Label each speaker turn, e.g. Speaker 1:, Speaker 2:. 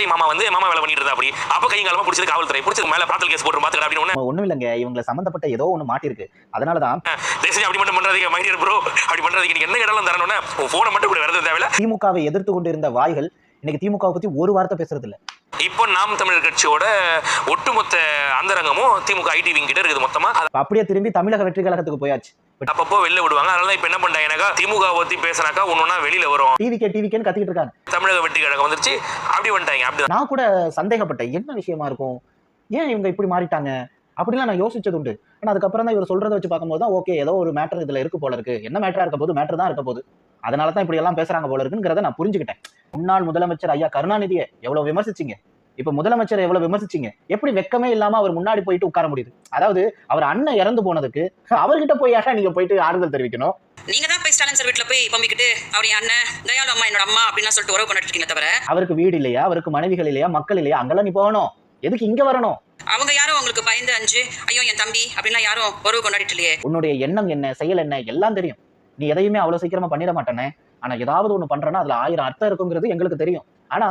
Speaker 1: அத்தை மாமா வந்து மாமா வேலை பண்ணிட்டு இருந்தா அப்படி. அப்ப கையும் காலமா பிடிச்சது காவல்துறை. பிடிச்சது மேல பிராத்தல் கேஸ் போட்டு பாத்துக்கடா அப்படின்னு ஒண்ணு.
Speaker 2: ஒண்ணும் இல்லைங்க இவங்களை சம்பந்தப்பட்ட ஏதோ ஒண்ணு மாட்டிருக்கு. அதனாலதான்
Speaker 1: செஞ்சு அப்படி மட்டும் பண்றாதீங்க மைடியர் ப்ரோ அப்படி பண்றதுக்கு நீங்க என்ன இடம்லாம் தரணும்னா போனை மட்டும் கூட வரது தேவையில்ல.
Speaker 2: திமுகவை எதிர்த்து கொண்டு இருந்த வாய்கள் இன்னைக்கு திமுகவை பத்தி ஒரு வார்த்தை பேசுறது இல்ல
Speaker 1: இப்போ நாம் தமிழர் கட்சியோட ஒட்டுமொத்த அந்தரங்கமும் திமுக ஐடி விங் கிட்ட இருக்குது மொத்தமா.
Speaker 2: அப்படியே திரும்பி தமிழக வெற்றி கழகத்துக்கு போயாச்சு.
Speaker 1: அப்பப்போ வெளில விடுவாங்க. அதனால இப்ப என்ன பண்ணிட்டாங்கனாக்கா திமுக பத்தி பேசினாக்கா ஒன்னொன்னா வெளியில வரும்.
Speaker 2: டிவிக்கே டிவிக்கேன்னு கத்திக்கிட்டு இருக்காங்க.
Speaker 1: தமிழக வெற்றி கழகம் வந்துருச்சு. அப்படி வந்துட்டாங்க. அப்படி
Speaker 2: நான் கூட சந்தேகப்பட்டேன். என்ன விஷயமா இருக்கும்? ஏன் இவங்க இப்படி மாறிட்டாங்க? அப்படிலாம் நான் யோசிச்சது உண்டு. ஆனா அதுக்கப்புறம் தான் இவர் சொல்றதை வச்சு பார்க்கும்போது தான் ஓகே ஏதோ ஒரு மேட்டர் இதுல இருக்கு போல இருக்கு. என்ன மேட்டரா இருக்க போது மேட்டர் தான் இருக்க போகுது. அதனால தான் இப்படி எல்லாம் பேசுறாங்க போல இருக்குங்கிறத நான் புரிஞ்சுக்கிட்டேன். முன்னாள் முதலமைச்சர் ஐயா கருணாநிதியை எவ்வளவு விமர்சிச்சீங்க? இப்ப முதலமைச்சர் எவ்வளவு விமர்சிச்சீங்க? எப்படி வெக்கமே இல்லாம அவர் முன்னாடி போயிட்டு உட்கார முடியுது? அதாவது அவர் அண்ணன் இறந்து போனதுக்கு அவர்கிட்ட போய் ஏன் நீங்க போயிட்டு ஆறுதல் தெரிவிக்கணும்?
Speaker 3: நீங்க தான் போய் ஸ்டாலின் சார் வீட்டுல போய் பம்பிக்கிட்டு அவர் அண்ணன் தயாளு அம்மா என்னோட அம்மா அப்படின்னு சொல்லிட்டு உறவு இருக்கீங்க தவிர
Speaker 2: அவருக்கு வீடு இல்லையா? அவருக்கு மனைவிகள் இல்லையா? மக்கள் இல்லையா? அங்கெல்லாம் நீ போகணும். எதுக்கு இங்க வரணும்?
Speaker 3: அவங்க யாரும் உங்களுக்கு பயந்து அஞ்சு ஐயோ என் தம்பி அப்படின்னா யாரும் உறவு கொண்டாடிட்டு இல்லையே
Speaker 2: உன்னுடைய எண்ணம் என்ன? செயல் என்ன? எல்லாம் தெரியும். நீ எதையுமே அவ்வளவு சீக்கிரமா பண்ணிட மாட்டேனே. ஆனா ஏதாவது ஒண்ணு பண்றேன்னா அதுல ஆயிரம் அர்த்தம் இருக்குங்கிறது எங்களுக்கு தெரியும். ஆனா